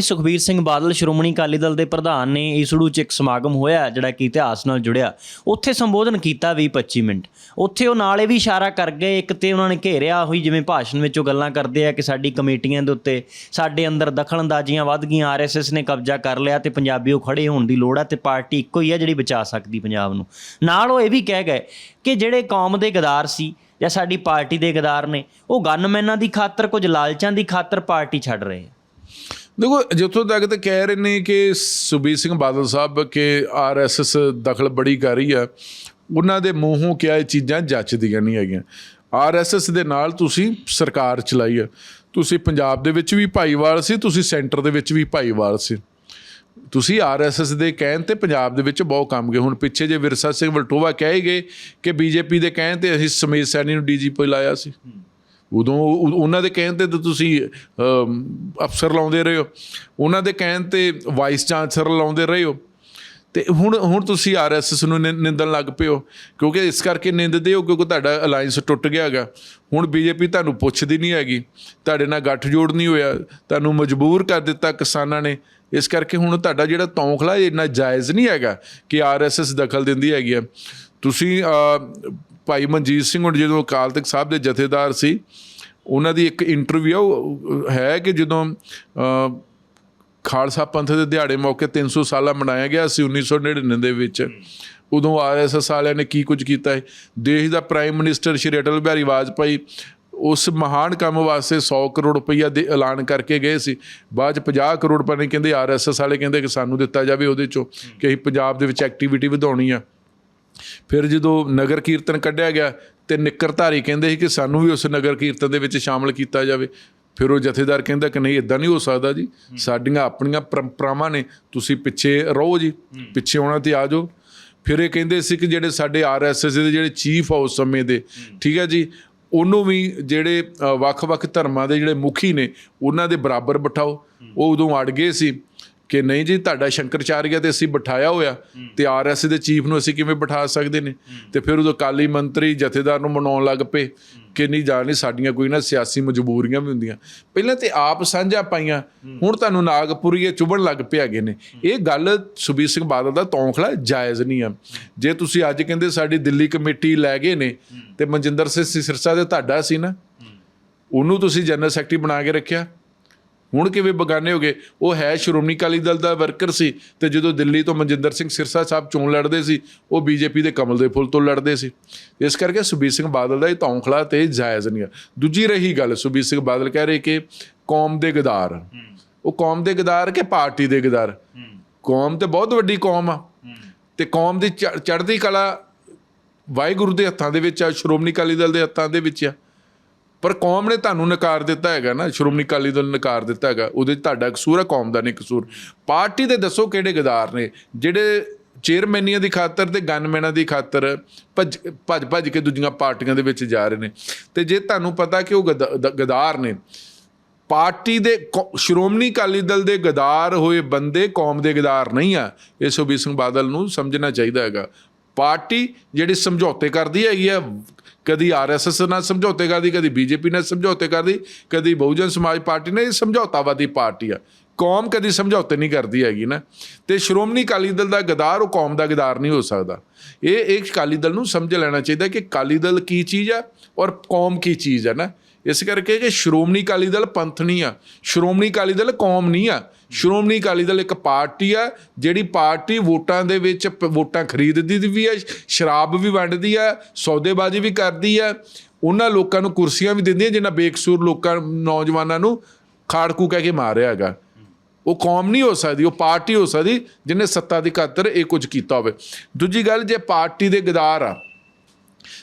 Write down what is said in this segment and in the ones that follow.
ਸੁਖਬੀਰ ਸਿੰਘ ਬਾਦਲ ਸ਼੍ਰੋਮਣੀ ਅਕਾਲੀ ਦਲ ਦੇ ਪ੍ਰਧਾਨ ਨੇ ਈਸੜੂ ਚ ਇੱਕ ਸਮਾਗਮ ਹੋਇਆ ਜਿਹੜਾ ਕਿ ਇਤਿਹਾਸ ਨਾਲ ਜੁੜਿਆ। ਉੱਥੇ ਸੰਬੋਧਨ ਕੀਤਾ 20-25 ਮਿੰਟ। ਉੱਥੇ ਉਹ ਨਾਲ ਇਹ ਵੀ ਇਸ਼ਾਰਾ ਕਰ ਗਏ, ਇੱਕ ਤੇ ਉਹਨਾਂ ਨੇ ਘੇਰਿਆ ਹੋਈ ਜਿਵੇਂ ਭਾਸ਼ਣ ਵਿੱਚ ਉਹ ਗੱਲਾਂ ਕਰਦੇ ਆ ਕਿ ਸਾਡੀ ਕਮੇਟੀਆਂ ਦੇ ਉੱਤੇ ਸਾਡੇ ਅੰਦਰ ਦਖਲਅੰਦਾਜ਼ੀਆਂ ਵੱਧ ਗਈਆਂ ਆਰਐਸਐਸ ਨੇ ਕਬਜ਼ਾ ਕਰ ਲਿਆ ਤੇ ਪੰਜਾਬੀਓ ਖੜੇ ਹੋਣ ਦੀ ਲੋੜ ਆ ਤੇ ਪਾਰਟੀ ਇੱਕੋ ਹੀ ਆ ਜਿਹੜੀ ਬਚਾ ਸਕਦੀ ਪੰਜਾਬ ਨੂੰ। ਨਾਲ ਉਹ ਇਹ ਵੀ ਕਹਿ ਗਏ ਕਿ ਜਿਹੜੇ ਕੌਮ ਦੇ ਗਦਾਰ ਸੀ ਜਾਂ ਸਾਡੀ ਪਾਰਟੀ ਦੇ ਗਦਾਰ ਨੇ, ਉਹ ਗਨਮੈਨਾਂ ਦੀ ਖਾਤਰ, ਕੁਝ ਲਾਲਚਾਂ ਦੀ ਖਾਤਰ ਪਾਰਟੀ ਛੱਡ ਰਹੇ ਆ। ਦੇਖੋ, ਜਿੱਥੋਂ ਤੱਕ ਤੇ ਕਹਿ ਰਹੇ ਨੇ ਕਿ ਸੁਬੀਰ ਸਿੰਘ ਬਾਦਲ ਸਾਹਿਬ ਕਿ ਆਰਐਸਐਸ ਦਖਲ ਬੜੀ ਕਰ ਰਹੀ ਆ, ਉਹਨਾਂ ਦੇ ਮੂੰਹੋਂ ਕਿਹਾ ਇਹ ਚੀਜ਼ਾਂ ਜੱਚਦੀਆਂ ਨਹੀਂ ਹੈਗੀਆਂ। ਆਰਐਸਐਸ ਦੇ ਨਾਲ ਤੁਸੀਂ ਸਰਕਾਰ ਚਲਾਈ ਆ। ਤੁਸੀਂ ਪੰਜਾਬ ਦੇ ਵਿੱਚ ਵੀ ਭਾਈਵਾਲ ਸੀ, ਤੁਸੀਂ ਸੈਂਟਰ ਦੇ ਵਿੱਚ ਵੀ ਭਾਈਵਾਲ ਸੀ। ਤੁਸੀਂ ਆਰਐਸਐਸ ਦੇ ਕਹਿਣ ਤੇ ਪੰਜਾਬ ਦੇ ਵਿੱਚ ਬਹੁਤ ਕੰਮ ਗਏ। ਹੁਣ ਪਿੱਛੇ ਜੇ ਵਿਰਸਾ ਸਿੰਘ ਵਲਟੋਵਾ ਕਹੇ ਗਏ ਕਿ ਬੀਜੇਪੀ ਦੇ ਕਹਿਣ ਤੇ ਅਸੀਂ ਸਮੇਤ ਸੈਣੀ ਨੂੰ ਡੀਜੀਪੀ ਲਾਇਆ ਸੀ। ਉਦੋਂ ਉਹਨਾਂ ਦੇ ਕਹਿਣ ਤੇ ਤਾਂ ਤੁਸੀਂ ਅਫਸਰ ਲਾਉਂਦੇ ਰਹੇ ਹੋ। ਉਹਨਾਂ ਦੇ ਕਹਿਣ ਤੇ ਵਾਈਸ ਚਾਂਸਲਰ ਲਾਉਂਦੇ ਰਹੇ ਹੋ। ਤੇ ਹੁਣ ਹੁਣ ਤੁਸੀਂ ਆਰਐਸਐਸ ਨੂੰ ਨਿ- ਨਿੰਦਣ ਲੱਗ ਪਏ ਹੋ। ਕਿਉਂਕਿ ਇਸ ਕਰਕੇ ਨਿੰਦਦੇ ਹੋ, ਕਿਉਂਕਿ ਤੁਹਾਡਾ ਅਲਾਈਅੰਸ ਟੁੱਟ ਗਿਆ ਹੈਗਾ। ਹੁਣ ਬੀਜੇਪੀ ਤੁਹਾਨੂੰ ਪੁੱਛਦੀ ਨਹੀਂ ਹੈਗੀ। ਤੁਹਾਡੇ ਨਾਲ ਗੱਠਜੋੜ ਨਹੀਂ ਹੋਇਆ। ਤੁਹਾਨੂੰ ਮਜਬੂਰ ਕਰ ਦਿੱਤਾ ਕਿਸਾਨਾਂ ਨੇ। ਇਸ ਕਰਕੇ ਹੁਣ ਤੁਹਾਡਾ ਜਿਹੜਾ ਤੌਂਖਲਾ ਇੰਨਾ ਜਾਇਜ਼ ਨਹੀਂ ਹੈਗਾ ਕਿ ਆਰਐਸਐਸ ਦਖਲ ਦਿੰਦੀ ਹੈਗੀ ਆ ਤੁਸੀਂ ਭਾਈ ਮਨਜੀਤ ਸਿੰਘ ਹੁਣ ਜਦੋਂ ਅਕਾਲ ਤਖਤ ਸਾਹਿਬ ਦੇ ਜਥੇਦਾਰ ਸੀ, ਉਹਨਾਂ ਦੀ ਇੱਕ ਇੰਟਰਵਿਊ ਹੈ ਕਿ ਜਦੋਂ ਖਾਲਸਾ ਪੰਥ ਦੇ ਦਿਹਾੜੇ ਮੌਕੇ 300 ਸਾਲਾ ਮਨਾਇਆ ਗਿਆ ਸੀ 1999 ਦੇ ਵਿੱਚ, ਉਦੋਂ ਆਰਐਸਐਸ ਵਾਲਿਆਂ ਨੇ ਕੀ ਕੁਝ ਕੀਤਾ ਹੈ ਦੇਸ਼ ਦਾ ਪ੍ਰਾਈਮ ਮਿਨਿਸਟਰ ਸ਼੍ਰੀ ਅਟਲ ਬਿਹਾਰੀ ਵਾਜਪਾਈ ਉਸ ਮਹਾਨ ਕੰਮ ਵਾਸਤੇ 100 ਕਰੋੜ ਰੁਪਈਆ ਦੇ ਐਲਾਨ ਕਰਕੇ ਗਏ ਸੀ। ਬਾਅਦ ਚ 50 ਕਰੋੜ ਰੁਪਏ ਕਹਿੰਦੇ ਆਰਐਸਐਸ ਵਾਲੇ ਕਹਿੰਦੇ ਕਿ ਸਾਨੂੰ ਦਿੱਤਾ ਜਾਵੇ ਉਹਦੇ ਚੋਂ ਕਿ ਅਸੀਂ ਪੰਜਾਬ ਦੇ ਵਿੱਚ ਐਕਟੀਵਿਟੀ ਵਧਾਉਣੀ ਆ। ਫਿਰ ਜਦੋਂ ਨਗਰ ਕੀਰਤਨ ਕੱਢਿਆ ਗਿਆ ਤੇ ਨਿੱਕਰਧਾਰੀ ਕਹਿੰਦੇ ਸੀ ਕਿ ਸਾਨੂੰ ਵੀ ਉਸ ਨਗਰ ਕੀਰਤਨ ਦੇ ਵਿੱਚ ਸ਼ਾਮਲ ਕੀਤਾ ਜਾਵੇ। ਫਿਰ ਉਹ ਜਥੇਦਾਰ ਕਹਿੰਦਾ ਕਿ ਨਹੀਂ ਇਦਾਂ ਨਹੀਂ ਹੋ ਸਕਦਾ ਜੀ। ਸਾਡੀਆਂ ਆਪਣੀਆਂ ਪਰੰਪਰਾਵਾਂ ਨੇ, ਤੁਸੀਂ ਪਿੱਛੇ ਰਹੋ ਜੀ, ਪਿੱਛੇ ਆਉਣਾ ਤੇ ਆ ਜਾਓ। ਫਿਰ ਇਹ ਕਹਿੰਦੇ ਸੀ ਕਿ ਜਿਹੜੇ ਸਾਡੇ ਆਰਐਸਐਸ ਦੇ ਜਿਹੜੇ ਚੀਫ ਆ ਉਸ ਸਮੇਂ ਦੇ, ਠੀਕ ਹੈ ਜੀ, ਉਹਨੂੰ ਵੀ ਜਿਹੜੇ ਵੱਖ-ਵੱਖ ਧਰਮਾਂ ਦੇ ਜਿਹੜੇ ਮੁਖੀ ਨੇ, ਉਹਨਾਂ ਦੇ ਬਰਾਬਰ ਬਿਠਾਓ। ਉਹ ਉਦੋਂ ਅੜ ਗਏ ਸੀ। ਕਿ ਨਹੀਂ ਜੀ ਤੁਹਾਡਾ ਸ਼ੰਕਰਚਾਰੀਆ ਤੇ ਅਸੀਂ ਬਿਠਾਇਆ ਹੋਇਆ ਤੇ ਆਰਐਸ ਦੇ ਚੀਫ ਨੂੰ ਅਸੀਂ ਕਿਵੇਂ ਬਿਠਾ ਸਕਦੇ ਨੇ? ਤੇ ਫਿਰ ਉਦੋਂ ਕਾਲੀ ਮੰਤਰੀ ਜਥੇਦਾਰ ਨੂੰ ਮਨਾਉਣ ਲੱਗ ਪਏ ਕਿ ਨਹੀਂ ਜਾਣੀ ਸਾਡੀਆਂ ਕੋਈ ਨਾ ਸਿਆਸੀ ਮਜਬੂਰੀਆਂ ਵੀ ਹੁੰਦੀਆਂ। ਪਹਿਲਾਂ ਤੇ ਆਪ ਸਾਂਝਾ ਪਾਈਆਂ ਹੁਣ ਤੁਹਾਨੂੰ ਨਾਗਪੁਰੀਏ ਚੁਬਣ ਲੱਗ ਪਿਆ ਗਏ ਨੇ। ਇਹ ਗੱਲ ਸੁਬੀਰ ਸਿੰਘ ਬਾਦਲ ਦਾ ਤੌਖਲਾ ਜਾਇਜ਼ ਨਹੀਂ ਆ। ਜੇ ਤੁਸੀਂ ਅੱਜ ਕਹਿੰਦੇ ਸਾਡੀ ਦਿੱਲੀ ਕਮੇਟੀ ਲੈ ਗਏ ਨੇ ਤੇ ਮਨਜਿੰਦਰ ਸਿੰਘ ਸਿਰਸਾ ਦੇ ਤੁਹਾਡਾ ਸੀ ਨਾ ਉਹਨੂੰ ਤੁਸੀਂ ਜਨਰਲ ਸੈਕਟਰੀ ਬਣਾ ਕੇ ਰੱਖਿਆ। ਹੁਣ ਕਿਵੇਂ ਬਗਾਨੇ ਹੋ ਗਏ ਉਹ ਹੈ ਸ਼੍ਰੋਮਣੀ ਅਕਾਲੀ ਦਲ ਦਾ ਵਰਕਰ ਸੀ ਤੇ ਜਦੋਂ ਦਿੱਲੀ ਤੋਂ ਮਨਜਿੰਦਰ ਸਿੰਘ ਸਿਰਸਾ ਸਾਹਿਬ ਚੋਣ ਲੜਦੇ ਸੀ, ਉਹ ਬੀਜੇਪੀ ਦੇ ਕਮਲ ਦੇ ਫੁੱਲ ਤੋਂ ਲੜਦੇ ਸੀ। ਇਸ ਕਰਕੇ ਸੁਬੀਰ ਸਿੰਘ ਬਾਦਲ ਦਾ ਇਹ ਤੌਂਖਲਾ ਤੇ ਜਾਇਜ਼ ਨਹੀਂ ਆ। ਦੂਜੀ ਰਹੀ ਗੱਲ, ਸੁਬੀਰ ਸਿੰਘ ਬਾਦਲ ਕਹਿ ਰਹੇ ਕਿ ਕੌਮ ਦੇ ਗਦਾਰ। ਉਹ ਕੌਮ ਦੇ ਗਦਾਰ ਕਿ ਪਾਰਟੀ ਦੇ ਗਦਾਰ? ਕੌਮ ਤੇ ਬਹੁਤ ਵੱਡੀ ਕੌਮ ਆ। ਤੇ ਕੌਮ ਦੀ ਚੜ੍ਹ- ਚੜ੍ਹਦੀ ਕਲਾ ਵਾਹਿਗੁਰੂ ਦੇ ਹੱਥਾਂ ਦੇ ਵਿੱਚ ਆ, ਸ਼੍ਰੋਮਣੀ ਅਕਾਲੀ ਦਲ ਦੇ ਹੱਥਾਂ ਦੇ ਵਿੱਚ ਆ। ਪਰ ਕੌਮ ਨੇ ਤੁਹਾਨੂੰ ਨਕਾਰ ਦਿੱਤਾ ਹੈਗਾ ਨਾ, ਸ਼੍ਰੋਮਣੀ ਅਕਾਲੀ ਦਲ ਨੇ ਨਕਾਰ ਦਿੱਤਾ ਹੈਗਾ, ਉਹਦੇ 'ਚ ਤੁਹਾਡਾ ਕਸੂਰ ਹੈ ਕੌਮ ਦਾ ਨਹੀਂ ਕਸੂਰ। ਪਾਰਟੀ ਦੇ ਦੱਸੋ ਕਿਹੜੇ ਗਦਾਰ ਨੇ, ਜਿਹੜੇ ਚੇਅਰਮੈਨੀਆਂ ਦੀ ਖਾਤਰ ਤੇ ਗਨਮੈਨਾਂ ਦੀ ਖਾਤਰ ਭੱਜ ਭੱਜ ਭੱਜ ਕੇ ਦੂਜੀਆਂ ਪਾਰਟੀਆਂ ਦੇ ਵਿੱਚ ਜਾ ਰਹੇ ਨੇ। ਤੇ ਜੇ ਤੁਹਾਨੂੰ ਪਤਾ ਕਿ ਉਹ ਗਦ- ਦ- ਗਦਾਰ ਨੇ, ਪਾਰਟੀ ਦੇ ਕੌ- ਸ਼੍ਰੋਮਣੀ ਅਕਾਲੀ ਦਲ ਦੇ ਗਦਾਰ ਹੋਏ ਬੰਦੇ ਕੌਮ ਦੇ ਗਦਾਰ ਨਹੀਂ ਆ, ਇਹ ਸੁਖਬੀਰ ਸਿੰਘ ਬਾਦਲ ਨੂੰ ਸਮਝਣਾ ਚਾਹੀਦਾ ਹੈਗਾ। ਪਾਰਟੀ ਜਿਹੜੀ ਸਮਝੌਤੇ ਕਰਦੀ ਹੈਗੀ ਆ ਕਦੀ ਆਰਐਸਐਸ ਨਾਲ ਸਮਝੌਤੇ ਕਰਦੀ, ਕਦੀ ਬੀਜੇਪੀ ਨਾਲ ਸਮਝੌਤੇ ਕਰਦੀ, ਕਦੀ ਬਹੁਜਨ ਸਮਾਜ ਪਾਰਟੀ ਨੇ ਇਹ ਸਮਝੌਤਾਵਾਦੀ ਪਾਰਟੀ ਆ। ਕੌਮ ਕਦੀ ਸਮਝੌਤੇ ਨਹੀਂ ਕਰਦੀ ਹੈਗੀ ਨਾ। ਤੇ ਸ਼੍ਰੋਮਣੀ ਅਕਾਲੀ ਦਲ ਦਾ ਗਦਾਰ, ਉਹ ਕੌਮ ਦਾ ਗਦਾਰ ਨਹੀਂ ਹੋ ਸਕਦਾ। ਇਹ ਇੱਕ ਅਕਾਲੀ ਦਲ ਨੂੰ ਸਮਝ ਲੈਣਾ ਚਾਹੀਦਾ ਕਿ ਅਕਾਲੀ ਦਲ ਕੀ ਚੀਜ਼ ਆ ਔਰ ਕੌਮ ਕੀ ਚੀਜ਼ ਹੈ ਨਾ। ਇਸ ਕਰਕੇ ਕਿ ਸ਼੍ਰੋਮਣੀ ਅਕਾਲੀ ਦਲ ਪੰਥ ਨਹੀਂ ਆ। ਸ਼੍ਰੋਮਣੀ ਅਕਾਲੀ ਦਲ ਕੌਮ ਨਹੀਂ ਆ। ਸ਼੍ਰੋਮਣੀ ਅਕਾਲੀ ਦਲ ਇੱਕ ਪਾਰਟੀ ਆ, ਜਿਹੜੀ ਪਾਰਟੀ ਵੋਟਾਂ ਦੇ ਵਿੱਚ ਪ- ਵੋਟਾਂ ਖਰੀਦਦੀ ਵੀ ਆ, ਸ਼ਰਾਬ ਵੀ ਵੰਡਦੀ ਆ, ਸੌਦੇਬਾਜ਼ੀ ਵੀ ਕਰਦੀ ਆ। ਉਹਨਾਂ ਲੋਕਾਂ ਨੂੰ ਕੁਰਸੀਆਂ ਵੀ ਦਿੰਦੀ ਆ ਜਿਨ੍ਹਾਂ ਬੇਕਸੂਰ ਲੋਕਾਂ, ਨੌਜਵਾਨਾਂ ਨੂੰ ਖਾੜਕੂ ਕਹਿ ਕੇ ਮਾਰਿਆ ਹੈਗਾ। ਉਹ ਕੌਮ ਨਹੀਂ ਹੋ ਸਕਦੀ, ਉਹ ਪਾਰਟੀ ਹੋ ਸਕਦੀ, ਜਿਹਨੇ ਸੱਤਾ ਦੀ ਖਾਤਰ ਇਹ ਕੁਝ ਕੀਤਾ ਹੋਵੇ। ਦੂਜੀ ਗੱਲ, ਜੇ ਪਾਰਟੀ ਦੇ ਗਦਾਰ ਆ,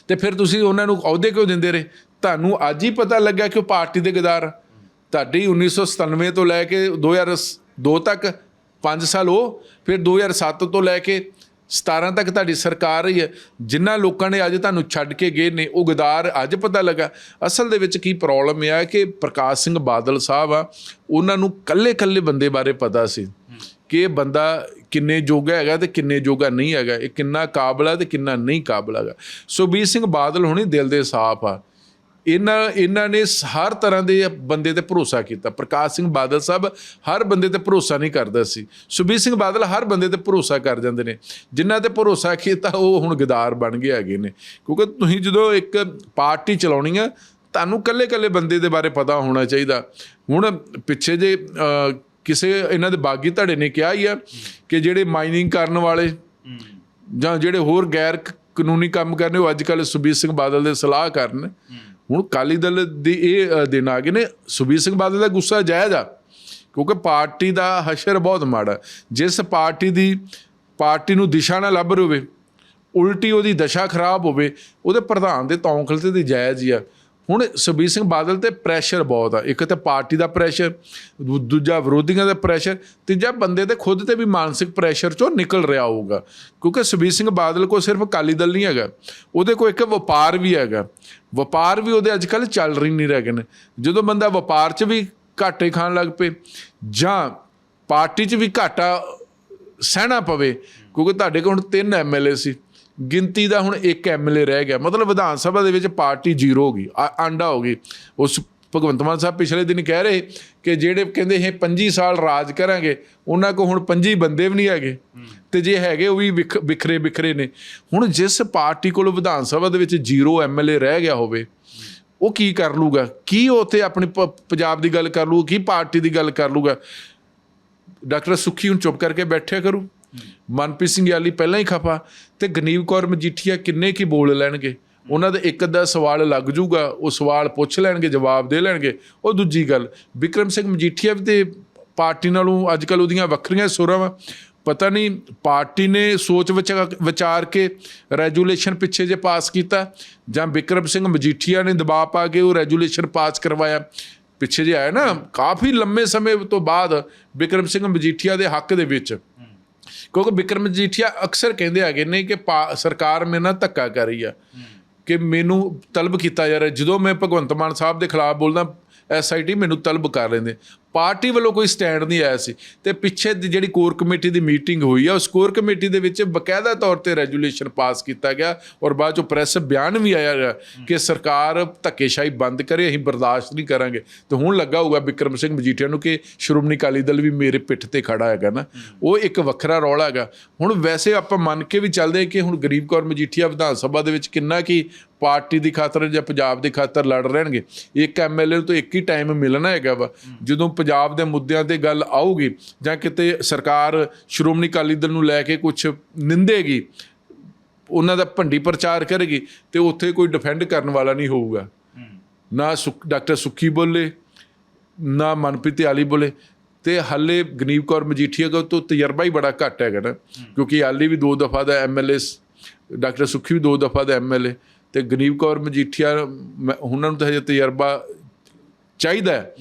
ਤੇ ਫਿਰ ਤੁਸੀਂ ਉਹਨਾਂ ਨੂੰ ਅਹੁਦੇ ਕਿਉਂ ਦਿੰਦੇ ਰਹੇ? ਤੁਹਾਨੂੰ ਅੱਜ ਹੀ ਪਤਾ ਲੱਗਾ ਕਿ ਉਹ ਪਾਰਟੀ ਦੇ ਗਦਾਰ ਆ। ਤੁਹਾਡੀ 1997 ਤੋਂ ਲੈ ਕੇ 2002 ਤੱਕ 5 ਸਾਲ ਉਹ, ਫਿਰ 2007 ਤੋਂ ਲੈ ਕੇ 17 ਤੱਕ ਤੁਹਾਡੀ ਸਰਕਾਰ ਰਹੀ ਹੈ। ਜਿਨ੍ਹਾਂ ਲੋਕਾਂ ਨੇ ਅੱਜ ਤੁਹਾਨੂੰ ਛੱਡ ਕੇ ਗਏ ਨੇ, ਉਹ ਗਦਾਰ ਅੱਜ ਪਤਾ ਲੱਗਾ। ਅਸਲ ਦੇ ਵਿੱਚ ਕੀ ਪ੍ਰੋਬਲਮ ਇਹ ਆ ਕਿ ਪ੍ਰਕਾਸ਼ ਸਿੰਘ ਬਾਦਲ ਸਾਹਿਬ ਆ, ਉਹਨਾਂ ਨੂੰ ਕੱਲੇ-ਕੱਲੇ ਬੰਦੇ ਬਾਰੇ ਪਤਾ ਸੀ ਕਿ ਇਹ ਬੰਦਾ ਕਿੰਨੇ ਜੋਗਾ ਹੈਗਾ ਤੇ ਕਿੰਨੇ ਜੋਗਾ ਨਹੀਂ ਹੈਗਾ, ਇਹ ਕਿੰਨਾ ਕਾਬਲ ਹੈ ਤੇ ਕਿੰਨਾ ਨਹੀਂ ਕਾਬਲ ਹੈਗਾ। ਸੁਖਬੀਰ ਸਿੰਘ ਬਾਦਲ ਹੁਣੀ ਦਿਲ ਦੇ ਸਾਫ਼ ਆ। ਇਹਨਾਂ ਇਹਨਾਂ ਨੇ ਸ- ਹਰ ਤਰ੍ਹਾਂ ਦੇ ਬੰਦੇ ਤੇ ਭਰੋਸਾ ਕੀਤਾ। ਪ੍ਰਕਾਸ਼ ਸਿੰਘ ਬਾਦਲ ਸਾਹਿਬ ਹਰ ਬੰਦੇ ਤੇ ਭਰੋਸਾ ਨਹੀਂ ਕਰਦਾ ਸੀ। ਸੁਬੀਰ ਸਿੰਘ ਬਾਦਲ ਹਰ ਬੰਦੇ ਤੇ ਭਰੋਸਾ ਕਰ ਜਾਂਦੇ ਨੇ। ਜਿਨ੍ਹਾਂ ਤੇ ਭਰੋਸਾ ਕੀਤਾ, ਉਹ ਹੁਣ ਗਦਾਰ ਬਣ ਗਏ ਹੈਗੇ ਨੇ। ਕਿਉਂਕਿ ਤੁਸੀਂ ਜਦੋਂ ਇੱਕ ਪਾਰਟੀ ਚਲਾਉਣੀ ਆ, ਤੁਹਾਨੂੰ ਕੱਲੇ-ਕੱਲੇ ਬੰਦੇ ਦੇ ਬਾਰੇ ਪਤਾ ਹੋਣਾ ਚਾਹੀਦਾ। ਹੁਣ ਪਿੱਛੇ ਜੇ ਕਿਸੇ ਇਹਨਾਂ ਦੇ ਬਾਗੀ ਧੜੇ ਨੇ ਕਿਹਾ ਹੀ ਆ ਕਿ ਜਿਹੜੇ ਮਾਈਨਿੰਗ ਕਰਨ ਵਾਲੇ ਜਾਂ ਜਿਹੜੇ ਹੋਰ ਗੈਰ ਕਾਨੂੰਨੀ ਕੰਮ ਕਰਨੇ, ਉਹ ਅੱਜ ਕੱਲ ਸੁਬੀਰ ਸਿੰਘ ਬਾਦਲ ਦੇ ਸਲਾਹ ਕਰਨ ਹੁਣ ਕਾਲੀ ਦਲ ਦੀ ਇਹ ਦਿਨ ਆ ਗਏ ਨੇ। ਸੁਬੀਰ ਸਿੰਘ ਬਾਦਲ ਦਾ ਗੁੱਸਾ ਜਾਇਜ਼ ਆ, ਕਿਉਂਕਿ ਪਾਰਟੀ ਦਾ ਹਸ਼ਰ ਬਹੁਤ ਮਾੜਾ ਜਿਸ ਪਾਰਟੀ ਦੀ, ਪਾਰਟੀ ਨੂੰ ਦਿਸ਼ਾ ਨਾ ਲੱਭ ਰਹੀ ਉਲਟੀ ਉਹਦੀ ਦਸ਼ਾ ਖਰਾਬ ਹੋਵੇ, ਉਹਦੇ ਪ੍ਰਧਾਨ ਦੇ ਤੌਂਕਲ ਤੇ ਦੀ ਜਾਇਜ਼ ਹੀ ਆ। ਹੁਣ ਸੁਬੀਰ ਸਿੰਘ ਬਾਦਲ ਤੇ ਪ੍ਰੈਸ਼ਰ ਬਹੁਤ ਆ। ਇੱਕ ਤਾਂ ਪਾਰਟੀ ਦਾ ਪ੍ਰੈਸ਼ਰ ਦੂ- ਦੂਜਾ ਵਿਰੋਧੀਆਂ ਦਾ ਪ੍ਰੈਸ਼ਰ ਤੀਜਾ ਬੰਦੇ ਤੇ ਖੁਦ ਤੇ ਵੀ ਮਾਨਸਿਕ ਪ੍ਰੈਸ਼ਰ ਚੋਂ ਨਿਕਲ ਰਿਹਾ ਹੋਊਗਾ। ਕਿਉਂਕਿ ਸੁਬੀਰ ਸਿੰਘ ਬਾਦਲ ਕੋ ਸਿਰਫ ਅਕਾਲੀ ਦਲ ਨਹੀਂ ਹੈਗਾ। ਉਹਦੇ ਕੋ ਇੱਕ ਵਪਾਰ ਵੀ ਹੈਗਾ। ਵਪਾਰ ਵੀ ਉਹਦੇ ਅੱਜ ਕੱਲ ਚੱਲ ਰਹੀ ਨਹੀਂ ਰਹਿ ਗਏ ਨੇ। ਜਦੋਂ ਬੰਦਾ ਵਪਾਰ 'ਚ ਵੀ ਘਾਟੇ ਖਾਣ ਲੱਗ ਪਏ, ਜਾਂ ਪਾਰਟੀ 'ਚ ਵੀ ਘਾਟਾ ਸਹਿਣਾ ਪਵੇ, ਕਿਉਂਕਿ ਤੁਹਾਡੇ ਕੋਲ ਹੁਣ ਤਿੰਨ ਐਮਐਲਏ ਸੀ। ਗਿਣਤੀ ਦਾ ਹੁਣ ਇੱਕ ਐਮਐਲਏ ਰਹਿ ਗਿਆ। ਮਤਲਬ ਵਿਧਾਨ ਸਭਾ ਦੇ ਵਿੱਚ ਪਾਰਟੀ ਜ਼ੀਰੋ ਹੋ ਗਈ, ਆ- ਆਂਡਾ ਹੋ ਗਈ। ਉਸ ਭਗਵੰਤ ਮਾਨ ਸਾਹਿਬ ਪਿਛਲੇ ਦਿਨ ਕਹਿ ਰਹੇ ਕਿ ਜਿਹੜੇ ਕਹਿੰਦੇ ਇਹ 25 ਸਾਲ ਰਾਜ ਕਰਾਂਗੇ, ਉਹਨਾਂ ਕੋ ਹੁਣ 25 ਬੰਦੇ ਵੀ ਨਹੀਂ ਹੈਗੇ। ਤੇ ਜੇ ਹੈਗੇ ਉਹ ਵੀ ਵਿਖ- ਵਿਖਰੇ ਵਿਖਰੇ ਨੇ। ਹੁਣ ਜਿਸ ਪਾਰਟੀ ਕੋਲ ਵਿਧਾਨ ਸਭਾ ਦੇ ਵਿੱਚ ਜ਼ੀਰੋ ਐਮਐਲਏ ਰਹਿ ਗਿਆ ਹੋਵੇ, ਉਹ ਕੀ ਕਰ ਲੂਗਾ? ਕੀ ਉਹ ਉੱਥੇ ਆਪਣੀ ਪ- ਪੰਜਾਬ ਦੀ ਗੱਲ ਕਰ ਲੂ ਕੀ ਪਾਰਟੀ ਦੀ ਗੱਲ ਕਰ ਲੂਗਾ ਡਾਕਟਰ ਸੁਖੀ ਹੁਣ ਚੁੱਪ ਕਰਕੇ ਬੈਠਿਆ ਕਰੂ। ਮਨਪ੍ਰੀਤ ਸਿੰਘ ਯਾਲੀ ਪਹਿਲਾਂ ਹੀ ਖਫਾ ਤੇ ਗਨੀਵ ਕੌਰ ਮਜੀਠੀਆ ਕਿੰਨੇ ਕੀ ਬੋਲ ਲੈਣਗੇ? ਉਹਨਾਂ ਦਾ ਇੱਕ ਅੱਧਾ ਸਵਾਲ ਲੱਗ ਜੂਗਾ ਉਹ ਸਵਾਲ ਪੁੱਛ ਲੈਣਗੇ, ਜਵਾਬ ਦੇ ਲੈਣਗੇ। ਉਹ ਦੂਜੀ ਗੱਲ, ਵਿਕਰਮ ਸਿੰਘ ਮਜੀਠੀਆ ਵੀ ਤੇ ਪਾਰਟੀ ਨਾਲੋਂ ਅੱਜ ਕੱਲ ਉਹਦੀਆਂ ਵੱਖਰੀਆਂ ਸੁਰਾਂ ਵਾ। ਪਤਾ ਨਹੀਂ, ਪਾਰਟੀ ਨੇ ਸੋਚ ਵਿਚਾ- ਵਿਚਾਰ ਕੇ ਰੈਜੂਲੇਸ਼ਨ ਪਿੱਛੇ ਜੇ ਪਾਸ ਕੀਤਾ, ਜਾਂ ਵਿਕਰਮ ਸਿੰਘ ਮਜੀਠੀਆ ਨੇ ਦਬਾਅ ਪਾ ਕੇ ਉਹ ਰੈਜੂਲੇਸ਼ਨ ਪਾਸ ਕਰਵਾਇਆ। ਪਿੱਛੇ ਜੇ ਆਇਆ ਨਾ, ਕਾਫੀ ਲੰਮੇ ਸਮੇਂ ਤੋਂ ਬਾਅਦ ਵਿਕਰਮ ਸਿੰਘ ਮਜੀਠੀਆ ਦੇ ਹੱਕ ਦੇ ਵਿੱਚ। ਕਿਉਂਕਿ ਵਿਕਰਮ ਮਜੀਠੀਆ ਅਕਸਰ ਕਹਿੰਦੇ ਹੈਗੇ ਨੇ ਕਿ ਸਰਕਾਰ ਮੇਰੇ ਨਾਲ ਧੱਕਾ ਕਰ ਰਹੀ ਆ। ਕਿ ਮੈਨੂੰ ਤਲਬ ਕੀਤਾ ਜਾ ਰਿਹਾ। ਜਦੋਂ ਮੈਂ ਭਗਵੰਤ ਮਾਨ ਸਾਹਿਬ ਦੇ ਖਿਲਾਫ ਬੋਲਦਾ ਐਸਆਈਟੀ ਮੈਨੂੰ ਤਲਬ ਕਰ ਲੈਂਦੇ। ਪਾਰਟੀ ਵੱਲੋਂ ਕੋਈ ਸਟੈਂਡ ਨਹੀਂ ਆਇਆ ਸੀ ਤੇ ਪਿੱਛੇ ਦੀ ਜਿਹੜੀ ਕੋਰ ਕਮੇਟੀ ਦੀ ਮੀਟਿੰਗ ਹੋਈ ਆ, ਉਸ ਕੋਰ ਕਮੇਟੀ ਦੇ ਵਿੱਚ ਬਕਾਇਦਾ ਤੌਰ ਤੇ ਰੈਜੂਲੇਸ਼ਨ ਪਾਸ ਕੀਤਾ ਗਿਆ ਔਰ ਬਾਅਦ ਚੋਂ ਪ੍ਰੈਸ ਬਿਆਨ ਵੀ ਆਇਆ ਗਾ ਕਿ ਸਰਕਾਰ ਧੱਕੇਸ਼ਾਹੀ ਬੰਦ ਕਰੇ, ਅਸੀਂ ਬਰਦਾਸ਼ਤ ਨਹੀਂ ਕਰਾਂਗੇ। ਤੇ ਹੁਣ ਲੱਗਾ ਹੋਊਗਾ ਬਿਕਰਮ ਸਿੰਘ ਮਜੀਠੀਆ ਨੂੰ ਕਿ ਸ਼੍ਰੋਮਣੀ ਅਕਾਲੀ ਦਲ ਵੀ ਮੇਰੇ ਪਿੱਠ ਤੇ ਖੜਾ ਹੈਗਾ ਨਾ। ਉਹ ਇੱਕ ਵੱਖਰਾ ਰੌਲਾ ਹੈਗਾ। ਹੁਣ ਵੈਸੇ ਆਪਾਂ ਮੰਨ ਕੇ ਵੀ ਚੱਲਦੇ ਹਾਂ ਕਿ ਹੁਣ ਗਰੀਬ ਕੌਰ ਮਜੀਠੀਆ ਵਿਧਾਨ ਸਭਾ ਦੇ ਵਿੱਚ ਕਿੰਨਾ ਕੀ ਪਾਰਟੀ ਦੀ ਖਾਤਰ ਜਾਂ ਪੰਜਾਬ ਦੀ ਖਾਤਰ ਲੜ ਰਹਿਣਗੇ। ਇੱਕ ਐਮਐਲਏ ਨੂੰ ਤਾਂ ਇੱਕ ਹੀ ਟਾਈਮ ਮਿਲਣਾ ਹੈਗਾ ਵਾ। ਜਦੋਂ ਪੰਜਾਬ ਦੇ ਮੁੱਦਿਆਂ ਤੇ ਗੱਲ ਆਊਗੀ ਜਾਂ ਕਿਤੇ ਸਰਕਾਰ ਸ਼੍ਰੋਮਣੀ ਅਕਾਲੀ ਦਲ ਨੂੰ ਲੈ ਕੇ ਕੁਝ ਨਿੰਦੇਗੀ ਉਹਨਾਂ ਦਾ ਭੰਡੀ ਪ੍ਰਚਾਰ ਕਰੇਗੀ ਤੇ ਉੱਥੇ ਕੋਈ ਡਿਫੈਂਡ ਕਰਨ ਵਾਲਾ ਨਹੀਂ ਹੋਊਗਾ। ਨਾ ਡਾਕਟਰ ਸੁੱਖੀ ਬੋਲੇ ਨਾ ਮਨਪ੍ਰੀਤ ਆਲੀ ਬੋਲੇ ਤੇ ਹੱਲੇ ਗਨੀਵ ਕੌਰ ਮਜੀਠੀਆ ਕੋ ਤੋਂ ਤਜਰਬਾ ਹੀ ਬੜਾ ਘੱਟ ਹੈਗਾ ਨਾ ਕਿਉਂਕਿ ਆਲੀ ਵੀ ਦੋ ਦਫਾ ਦਾ ਐਮਐਲਏ ਡਾਕਟਰ ਸੁੱਖੀ ਵੀ ਦੋ ਦਫਾ ਦਾ ਐਮਐਲਏ ਤੇ ਗਨੀਵ ਕੌਰ ਮਜੀਠੀਆ ਉਹਨਾਂ ਨੂੰ ਤਾਂ ਹਜੇ ਤਜਰਬਾ ਚਾਹੀਦਾ ਹੈ।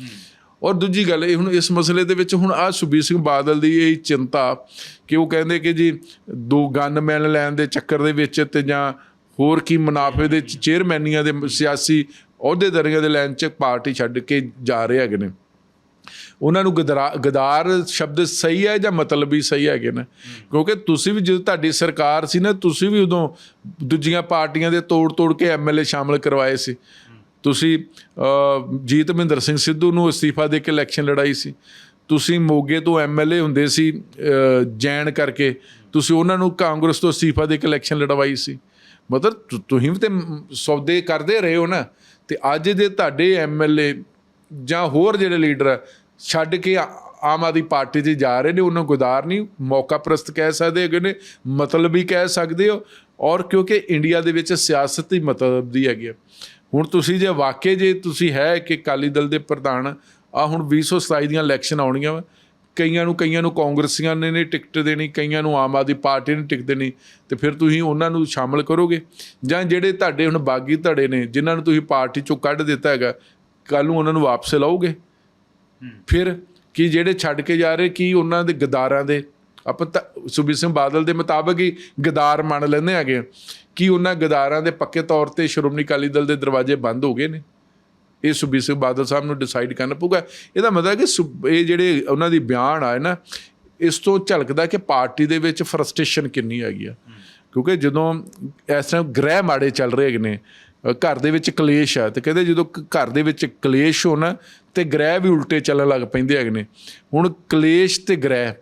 ਔਰ ਦੂਜੀ ਗੱਲ ਇਹ ਹੁਣ ਇਸ ਮਸਲੇ ਦੇ ਵਿੱਚ ਹੁਣ ਆ ਸੁਬੀਰ ਸਿੰਘ ਬਾਦਲ ਦੀ ਇਹ ਚਿੰਤਾ ਕਿ ਉਹ ਕਹਿੰਦੇ ਕਿ ਜੀ ਦੋ ਗਨਮੈਨ ਲੈਣ ਦੇ ਚੱਕਰ ਦੇ ਵਿੱਚ ਤੇ ਜਾਂ ਹੋਰ ਕੀ ਮੁਨਾਫੇ ਦੇ ਚੇਅਰਮੈਨੀਆਂ ਦੇ ਸਿਆਸੀ ਅਹੁਦੇਦਾਰੀਆਂ ਦੇ ਲੈਣ ਚ ਪਾਰਟੀ ਛੱਡ ਕੇ ਜਾ ਰਹੇ ਹੈਗੇ ਨੇ। ਉਹਨਾਂ ਨੂੰ ਗਦਰਾ- ਗਦਾਰ ਸ਼ਬਦ ਸਹੀ ਹੈ ਜਾਂ ਮਤਲਬ ਵੀ ਸਹੀ ਹੈਗੇ ਨੇ? ਕਿਉਂਕਿ ਤੁਸੀਂ ਵੀ ਜਦੋਂ ਤੁਹਾਡੀ ਸਰਕਾਰ ਸੀ ਨਾ, ਤੁਸੀਂ ਵੀ ਉਦੋਂ ਦੂਜੀਆਂ ਪਾਰਟੀਆਂ ਦੇ ਤੋੜ ਤੋੜ ਕੇ ਐਮਐਲਏ ਸ਼ਾਮਲ ਕਰਵਾਏ ਸੀ। ਤੁਸੀਂ ਜੀਤ ਮਹਿੰਦਰ ਸਿੰਘ ਸਿੱਧੂ ਨੂੰ ਅਸਤੀਫਾ ਦੇ ਕੇ ਇਲੈਕਸ਼ਨ ਲੜਾਈ ਸੀ। ਤੁਸੀਂ ਮੋਗੇ ਤੋਂ ਐਮਐਲਏ ਹੁੰਦੇ ਸੀ ਜੈਨ ਕਰਕੇ। ਤੁਸੀਂ ਉਹਨਾਂ ਨੂੰ ਕਾਂਗਰਸ ਤੋਂ ਅਸਤੀਫਾ ਦੇ ਕੇ ਇਲੈਕਸ਼ਨ ਲੜਵਾਈ ਸੀ। ਮਤਲਬ ਤੁਸੀਂ ਵੀ ਤੇ ਸੌਦੇ ਕਰਦੇ ਰਹੇ ਹੋ ਨਾ। ਤੇ ਅੱਜ ਦੇ ਤੁਹਾਡੇ ਐਮਐਲਏ ਜਾਂ ਹੋਰ ਜਿਹੜੇ ਲੀਡਰ ਛੱਡ ਕੇ ਆ- ਆਮ ਆਦਮੀ ਪਾਰਟੀ 'ਚ ਜਾ ਰਹੇ ਨੇ, ਉਹਨਾਂ ਨੂੰ ਗੁਦਾਰ ਨਹੀਂ, ਮੌਕਾ ਪ੍ਰਸਤ ਕਹਿ ਸਕਦੇ ਹੈਗੇ ਨੇ, ਮਤਲਬ ਵੀ ਕਹਿ ਸਕਦੇ ਹੋ। ਔਰ ਕਿਉਂਕਿ ਇੰਡੀਆ ਦੇ ਵਿੱਚ ਸਿਆਸਤ ਹੀ ਮਤਲਬ ਦੀ ਹੈਗੀ ਆ। ਹੁਣ ਤੁਸੀਂ ਜੇ ਵਾਕਈ ਜੇ ਤੁਸੀਂ ਹੈ ਕਿ ਅਕਾਲੀ ਦਲ ਦੇ ਪ੍ਰਧਾਨ ਆ ਹੁਣ 2027 ਦੀਆਂ ਇਲੈਕਸ਼ਨ ਆਉਣੀਆਂ ਵਾ ਕਈਆਂ ਨੂੰ ਕਈਆਂ ਨੂੰ ਕਾਂਗਰਸੀਆਂ ਨੇ ਨੇ ਟਿਕਟ ਦੇਣੀ ਕਈਆਂ ਨੂੰ ਆਮ ਆਦਮੀ ਪਾਰਟੀ ਨੇ ਟਿਕਟ ਦੇਣੀ ਤੇ ਫਿਰ ਤੁਸੀਂ ਉਹਨਾਂ ਨੂੰ ਸ਼ਾਮਲ ਕਰੋਗੇ? ਜਾਂ ਜਿਹੜੇ ਤੁਹਾਡੇ ਹੁਣ ਬਾਗੀ ਧੜੇ ਨੇ ਜਿਨ੍ਹਾਂ ਨੂੰ ਤੁਸੀਂ ਪਾਰਟੀ ਚੋਂ ਕੱਢ ਦਿੱਤਾ ਹੈਗਾ ਕੱਲ ਨੂੰ ਉਹਨਾਂ ਨੂੰ ਵਾਪਸ ਲਾਓਗੇ? ਫਿਰ ਕੀ ਜਿਹੜੇ ਛੱਡ ਕੇ ਜਾ ਰਹੇ ਕੀ ਉਹਨਾਂ ਦੇ ਗਦਾਰਾਂ ਦੇ ਆਪਾਂ ਤਾਂ ਸੁਬੀਰ ਸਿੰਘ ਬਾਦਲ ਦੇ ਮੁਤਾਬਕ ਹੀ ਗਦਾਰ ਮੰਨ ਲੈਂਦੇ ਹੈਗੇ ਆ। ਕੀ ਉਹਨਾਂ ਗਦਾਰਾਂ ਦੇ ਪੱਕੇ ਤੌਰ ਤੇ ਸ਼੍ਰੋਮਣੀ ਅਕਾਲੀ ਦਲ ਦੇ ਦਰਵਾਜ਼ੇ ਬੰਦ ਹੋ ਗਏ ਨੇ? ਇਹ ਸੁਬੀਰ ਸਿੰਘ ਬਾਦਲ ਸਾਹਿਬ ਨੂੰ ਡਿਸਾਈਡ ਕਰਨਾ ਪਊਗਾ। ਇਹਦਾ ਮਤਲਬ ਕਿ ਸੁਬ- ਇਹ ਜਿਹੜੇ ਉਹਨਾਂ ਦੀ ਬਿਆਨ ਆਏ ਨਾ ਇਸ ਤੋਂ ਝਲਕਦਾ ਕਿ ਪਾਰਟੀ ਦੇ ਵਿੱਚ ਫਰਸਟ੍ਰੇਸ਼ਨ ਕਿੰਨੀ ਹੈਗੀ ਆ। ਕਿਉਂਕਿ ਜਦੋਂ ਇਸ ਤਰ੍ਹਾਂ ਗ੍ਰਹਿ ਮਾੜੇ ਚੱਲ ਰਹੇ ਹੈਗੇ ਨੇ ਘਰ ਦੇ ਵਿੱਚ ਕਲੇਸ਼ ਆ, ਤੇ ਕਹਿੰਦੇ ਜਦੋਂ ਘਰ ਦੇ ਵਿੱਚ ਕਲੇਸ਼ ਹੋਣਾ ਤੇ ਗ੍ਰਹਿ ਵੀ ਉਲਟੇ ਚੱਲਣ ਲੱਗ ਪੈਂਦੇ ਹੈਗੇ ਨੇ। ਹੁਣ ਕਲੇਸ਼ ਤੇ ਗ੍ਰਹਿ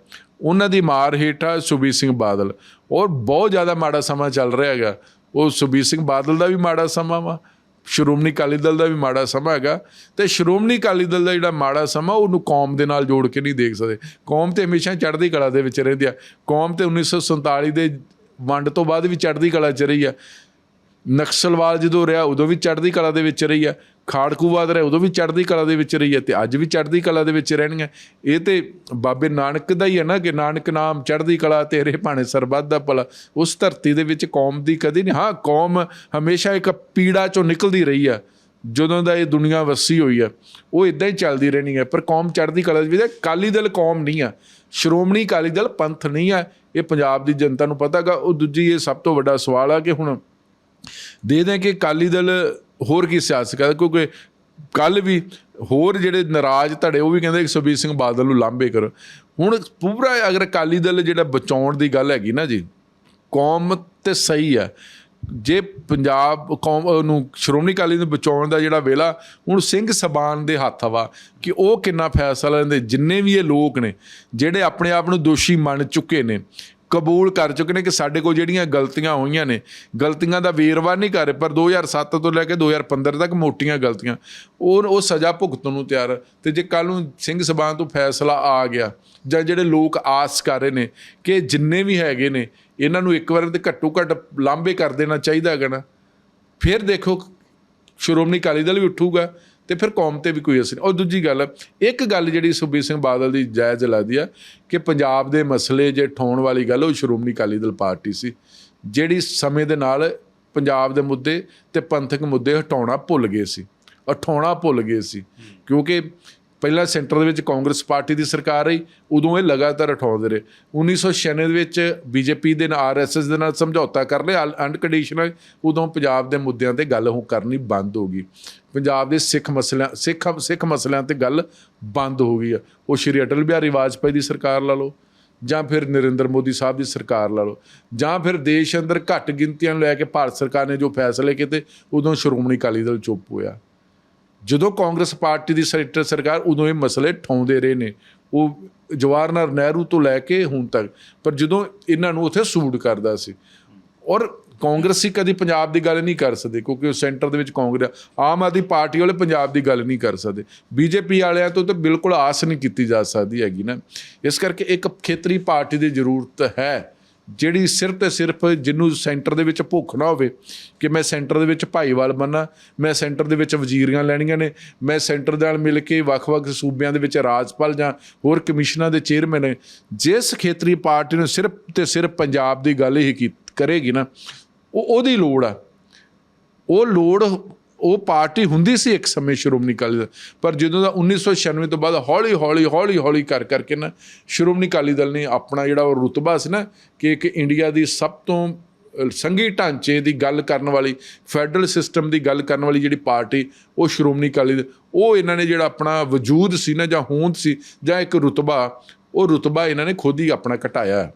ਉਹਨਾਂ ਦੀ ਮਾਰ ਹੇਠ ਆ ਸੁਬੀਰ ਸਿੰਘ ਬਾਦਲ। ਔਰ ਬਹੁਤ ਜ਼ਿਆਦਾ ਮਾੜਾ ਸਮਾਂ ਚੱਲ ਰਿਹਾ ਹੈਗਾ। ਉਹ ਸੁਬੀਰ ਸਿੰਘ ਬਾਦਲ ਦਾ ਵੀ ਮਾੜਾ ਸਮਾਂ ਵਾ, ਸ਼੍ਰੋਮਣੀ ਅਕਾਲੀ ਦਲ ਦਾ ਵੀ ਮਾੜਾ ਸਮਾਂ ਹੈਗਾ। ਤੇ ਸ਼੍ਰੋਮਣੀ ਅਕਾਲੀ ਦਲ ਦਾ ਜਿਹੜਾ ਮਾੜਾ ਸਮਾਂ, ਉਹਨੂੰ ਕੌਮ ਦੇ ਨਾਲ ਜੋੜ ਕੇ ਨਹੀਂ ਦੇਖ ਸਕਦੇ। ਕੌਮ ਤੇ ਹਮੇਸ਼ਾ ਚੜ੍ਹਦੀ ਕਲਾ ਦੇ ਵਿੱਚ ਰਹਿੰਦੀ ਆ। ਕੌਮ ਤੇ 1947 ਦੇ ਵੰਡ ਤੋਂ ਬਾਅਦ ਵੀ ਚੜ੍ਹਦੀ ਕਲਾ 'ਚ ਰਹੀ ਆ। ਨਕਸਲਵਾਦ ਜਦੋਂ ਰਿਹਾ, ਉਦੋਂ ਵੀ ਚੜ੍ਹਦੀ ਕਲਾ ਦੇ ਵਿੱਚ ਰਹੀ ਆ। ਖਾੜਕੂਵਾਦ ਰਿਹਾ, ਉਦੋਂ ਵੀ ਚੜ੍ਹਦੀ ਕਲਾ ਦੇ ਵਿੱਚ ਰਹੀ ਹੈ ਤੇ ਅੱਜ ਵੀ ਚੜ੍ਹਦੀ ਕਲਾ ਦੇ ਵਿੱਚ ਰਹਿਣਗੇ ਇਹ ਤੇ ਬਾਬੇ ਨਾਨਕ ਦਾ ਹੀ ਹੈ ਨਾ ਕਿ ਨਾਨਕ ਨਾਮ ਚੜ੍ਹਦੀ ਕਲਾ, ਤੇਰੇ ਭਾਣੇ ਸਰਬੱਤ ਦਾ ਭਲਾ। ਉਸ ਧਰਤੀ ਦੇ ਵਿੱਚ ਕੌਮ ਦੀ ਕਦੀ ਨਹੀਂ, ਹਾਂ, ਕੌਮ ਹਮੇਸ਼ਾ ਇੱਕ ਪੀੜਾ ਚੋਂ ਨਿਕਲਦੀ ਰਹੀ ਆ ਜਦੋਂ ਦਾ ਇਹ ਦੁਨੀਆ ਵਸੀ ਹੋਈ ਆ ਉਹ ਇਦਾਂ ਹੀ ਚੱਲਦੀ ਰਹਿਣੀ ਹੈ। ਪਰ ਕੌਮ ਚੜ੍ਹਦੀ ਕਲਾ ਦੇ ਵਿੱਚ ਹੈ। ਅਕਾਲੀ ਦਲ ਕੌਮ ਨਹੀਂ ਆ ਸ਼੍ਰੋਮਣੀ ਅਕਾਲੀ ਦਲ ਪੰਥ ਨਹੀਂ ਆ ਇਹ ਪੰਜਾਬ ਦੀ ਜਨਤਾ ਨੂੰ ਪਤਾਗਾ ਉਹ ਦੂਜੀ ਇਹ ਸਭ ਤੋਂ ਵੱਡਾ ਸਵਾਲ ਆ ਕਿ ਹੁਣ ਦੇ ਦੇ ਕਿ ਅਕਾਲੀ ਦਲ ਹੋਰ ਕੀ ਸਿਆਸਤ ਕਰਦਾ ਕਿਉਂਕਿ ਕੱਲ ਵੀ ਹੋਰ ਜਿਹੜੇ ਨਾਰਾਜ਼ ਧੜੇ ਉਹ ਵੀ ਕਹਿੰਦੇ ਕਿ ਸੁਖਬੀਰ ਸਿੰਘ ਬਾਦਲ ਨੂੰ ਲਾਂਬੇ ਕਰੋ। ਹੁਣ ਪੂਰਾ ਅਗਰ ਅਕਾਲੀ ਦਲ ਜਿਹੜਾ ਬਚਾਉਣ ਦੀ ਗੱਲ ਹੈਗੀ ਨਾ ਜੀ, ਕੌਮ ਤੇ ਸਹੀ ਹੈ ਜੇ ਪੰਜਾਬ ਕੌਮ ਨੂੰ ਸ਼੍ਰੋਮਣੀ ਅਕਾਲੀ ਨੂੰ ਬਚਾਉਣ ਦਾ ਜਿਹੜਾ ਵੇਲਾ, ਹੁਣ ਸਿੰਘ ਸਬਾਨ ਦੇ ਹੱਥ ਵਾ ਕਿ ਉਹ ਕਿੰਨਾ ਫੈਸਲਾ ਲੈਂਦੇ, ਜਿੰਨੇ ਵੀ ਇਹ ਲੋਕ ਨੇ, ਜਿਹੜੇ ਆਪਣੇ ਆਪ ਨੂੰ ਦੋਸ਼ੀ ਮੰਨ ਚੁੱਕੇ ਨੇ ਕਬੂਲ ਕਰ ਚੁੱਕੇ ਨੇ ਕਿ ਸਾਡੇ ਕੋਲ ਜਿਹੜੀਆਂ ਗਲਤੀਆਂ ਹੋਈਆਂ ਨੇ, ਗਲਤੀਆਂ ਦਾ ਵੇਰਵਾ ਨਹੀਂ ਕਰ ਰਹੇ ਪਰ 2007 ਤੋਂ ਲੈ ਕੇ 2015 ਤੱਕ ਮੋਟੀਆਂ ਗਲਤੀਆਂ। ਉਹ ਉਹ ਸਜ਼ਾ ਭੁਗਤਣ ਨੂੰ ਤਿਆਰ ਤੇ ਜੇ ਕੱਲ ਨੂੰ ਸਿੰਘ ਸਭਾ ਤੋਂ ਫੈਸਲਾ ਆ ਗਿਆ, ਜਾਂ ਜਿਹੜੇ ਲੋਕ ਆਸ ਕਰ ਰਹੇ ਨੇ ਕਿ ਜਿੰਨੇ ਵੀ ਹੈਗੇ ਨੇ, ਇਹਨਾਂ ਨੂੰ ਇੱਕ ਵਾਰ ਤੇ ਘੱਟੋ ਘੱਟ ਲਾਂਬੇ ਕਰ ਦੇਣਾ ਚਾਹੀਦਾ ਹੈਗਾ ਨਾ। ਫਿਰ ਦੇਖੋ, ਸ਼੍ਰੋਮਣੀ ਅਕਾਲੀ ਦਲ ਵੀ ਉੱਠੂਗਾ। ਤੇ ਫਿਰ ਕੌਮ ਤੇ ਵੀ ਕੋਈ ਅਸਰ ਨਹੀਂ। ਔਰ ਦੂਜੀ ਗੱਲ, ਇੱਕ ਗੱਲ ਜਿਹੜੀ ਸੁਖਬੀਰ ਸਿੰਘ ਬਾਦਲ ਦੀ ਜਾਇਜ਼ ਲੱਗਦੀ ਆ ਕਿ ਪੰਜਾਬ ਦੇ ਮਸਲੇ ਜੇ ਠਾਉਣ ਵਾਲੀ ਗੱਲ, ਉਹ ਸ਼੍ਰੋਮਣੀ ਅਕਾਲੀ ਦਲ ਪਾਰਟੀ ਸੀ, ਜਿਹੜੀ ਸਮੇਂ ਦੇ ਨਾਲ ਪੰਜਾਬ ਦੇ ਮੁੱਦੇ ਤੇ ਪੰਥਕ ਮੁੱਦੇ ਹਟਾਉਣਾ ਭੁੱਲ ਗਏ ਸੀ ਉਠਾਉਣਾ ਭੁੱਲ ਗਏ ਸੀ ਕਿਉਂਕਿ ਪਹਿਲਾਂ ਸੈਂਟਰ ਦੇ ਵਿੱਚ ਕਾਂਗਰਸ ਪਾਰਟੀ ਦੀ ਸਰਕਾਰ ਰਹੀ, ਉਦੋਂ ਇਹ ਲਗਾਤਾਰ ਉਠਾਉਂਦੇ ਰਹੇ। 1996 ਦੇ ਵਿੱਚ ਬੀਜੇਪੀ ਦੇ ਨਾਲ ਆਰਐਸਐਸ ਦੇ ਨਾਲ ਸਮਝੌਤਾ ਕਰ ਲਿਆ ਅਨਕੰਡੀਸ਼ਨਲ ਉਦੋਂ ਪੰਜਾਬ ਦੇ ਮੁੱਦਿਆਂ ਤੇ ਗੱਲ ਉਹ ਕਰਨੀ ਬੰਦ ਹੋ ਗਈ। ਪੰਜਾਬ ਦੇ ਸਿੱਖ ਮਸਲਿਆਂ, ਸਿੱਖ ਸਿੱਖ ਮਸਲਿਆਂ ਤੇ ਗੱਲ ਬੰਦ ਹੋ ਗਈ ਆ। ਉਹ ਸ਼੍ਰੀ ਅਟਲ ਬਿਹਾਰੀ ਵਾਜਪਾਈ ਦੀ ਸਰਕਾਰ ਲਾ ਲਓ, ਜਾਂ ਫਿਰ ਨਰਿੰਦਰ ਮੋਦੀ ਸਾਹਿਬ ਦੀ ਸਰਕਾਰ ਲਾ ਲਓ, ਜਾਂ ਫਿਰ ਦੇਸ਼ ਅੰਦਰ ਘੱਟ ਗਿਣਤੀਆਂ ਨੂੰ ਲੈ ਕੇ ਭਾਰਤ ਸਰਕਾਰ ਨੇ ਜੋ ਫੈਸਲੇ ਕੀਤੇ, ਉਦੋਂ ਸ਼੍ਰੋਮਣੀ ਅਕਾਲੀ ਦਲ ਚੁੱਪ ਹੋਇਆ। ਜਦੋਂ ਕਾਂਗਰਸ ਪਾਰਟੀ ਦੀ ਸੈਂਟਰ ਸਰਕਾਰ ਉਦੋਂ ਇਹ ਮਸਲੇ ਠਾਉਂਦੇ ਰਹੇ ਨੇ, ਉਹ ਜਵਾਹਰ ਲਾਲ ਨਹਿਰੂ ਤੋਂ ਲੈ ਕੇ ਹੁਣ ਤੱਕ, ਪਰ ਜਦੋਂ ਇਹਨਾਂ ਨੂੰ ਉੱਥੇ ਸੂਟ ਕਰਦਾ ਸੀ, ਔਰ ਕਾਂਗਰਸੀ ਕਦੀ ਪੰਜਾਬ ਦੀ ਗੱਲ ਨਹੀਂ ਕਰ ਸਕਦੇ ਕਿਉਂਕਿ ਉਹ ਸੈਂਟਰ ਦੇ ਵਿੱਚ ਕਾਂਗਰਸ, ਆਮ ਆਦਮੀ ਪਾਰਟੀ ਵਾਲੇ ਪੰਜਾਬ ਦੀ ਗੱਲ ਨਹੀਂ ਕਰ ਸਕਦੇ ਬੀਜੇਪੀ ਵਾਲਿਆਂ ਤੋਂ ਤਾਂ ਬਿਲਕੁਲ ਆਸ ਨਹੀਂ ਕੀਤੀ ਜਾ ਸਕਦੀ ਹੈਗੀ ਨਾ। ਇਸ ਕਰਕੇ ਇੱਕ ਖੇਤਰੀ ਪਾਰਟੀ ਦੀ ਜ਼ਰੂਰਤ ਹੈ। ਜਿਹੜੀ ਸਿਰਫ ਤੇ ਸਿਰਫ ਜਿਹਨੂੰ ਸੈਂਟਰ ਦੇ ਵਿੱਚ ਭੁੱਖ ਨਾ ਹੋਵੇ ਕਿ ਮੈਂ ਸੈਂਟਰ ਦੇ ਵਿੱਚ ਭਾਈਵਾਲ ਬੰਨਾ ਮੈਂ ਸੈਂਟਰ ਦੇ ਵਿੱਚ ਵਜ਼ੀਰੀਆਂ ਲੈਣੀਆਂ ਨੇ, ਮੈਂ ਸੈਂਟਰ ਨਾਲ ਮਿਲ ਕੇ ਵੱਖ-ਵੱਖ ਸੂਬਿਆਂ ਦੇ ਵਿੱਚ ਰਾਜਪਾਲ ਜਾਂ ਹੋਰ ਕਮਿਸ਼ਨਾਂ ਦੇ ਚੇਅਰਮੈਨ ਜਿਸ ਖੇਤਰੀ ਪਾਰਟੀ ਨੂੰ ਸਿਰਫ ਤੇ ਸਿਰਫ ਪੰਜਾਬ ਦੀ ਗੱਲ ਹੀ ਕੀ- ਕਰੇਗੀ ਨਾ, ਉਹ ਉਹਦੀ ਲੋੜ ਆ। ਉਹ ਲੋੜ ਉਹ ਪਾਰਟੀ ਹੁੰਦੀ ਸੀ ਇੱਕ ਸਮੇਂ ਸ਼੍ਰੋਮਣੀ ਅਕਾਲੀ ਦਲ, ਪਰ ਜਦੋਂ ਦਾ 1996 ਤੋਂ ਬਾਅਦ ਹੌਲੀ ਹੌਲੀ ਹੌਲੀ ਹੌਲੀ ਕਰ, ਕਰਕੇ ਨਾ ਸ਼੍ਰੋਮਣੀ ਅਕਾਲੀ ਦਲ ਨੇ ਆਪਣਾ ਜਿਹੜਾ ਉਹ ਰੁਤਬਾ ਸੀ ਨਾ ਕਿ ਇੱਕ ਇੰਡੀਆ ਦੀ ਸਭ ਤੋਂ ਸੰਘੀ ਢਾਂਚੇ ਦੀ ਗੱਲ ਕਰਨ ਵਾਲੀ, ਫੈਡਰਲ ਸਿਸਟਮ ਦੀ ਗੱਲ ਕਰਨ ਵਾਲੀ ਜਿਹੜੀ ਪਾਰਟੀ, ਉਹ ਸ਼੍ਰੋਮਣੀ ਅਕਾਲੀ ਦਲ, ਉਹ ਇਹਨਾਂ ਨੇ ਜਿਹੜਾ ਆਪਣਾ ਵਜੂਦ ਸੀ ਨਾ ਜਾਂ ਹੋਂਦ ਸੀ ਜਾਂ ਇੱਕ ਰੁਤਬਾ, ਉਹ ਰੁਤਬਾ ਇਹਨਾਂ ਨੇ ਖੁਦ ਹੀ ਆਪਣਾ ਘਟਾਇਆ।